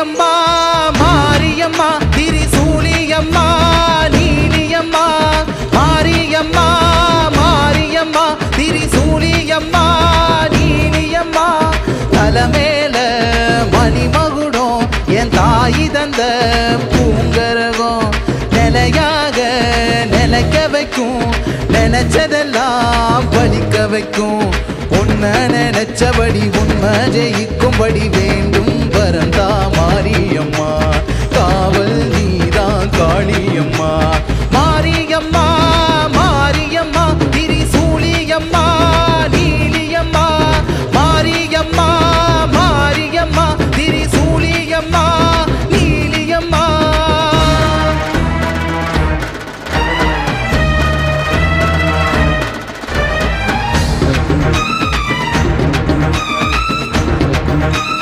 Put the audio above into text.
மாரியம்மா மாரியம்மா திரிசூலியம்மா நீலியம்மா. மாரியம்மா மாரியம்மா திரிசூலியம்மா நீலியம்மா. தலைமேல மணிமகுடம் என் தாய் தந்த பூங்கரகம். நிலையாக நிலைக்க வைக்கும் நினைச்சதெல்லாம் பலிக்க வைக்கும். உன்னை நினைச்சபடி உண்மை ஜெயிக்கும்படி வேண்டும்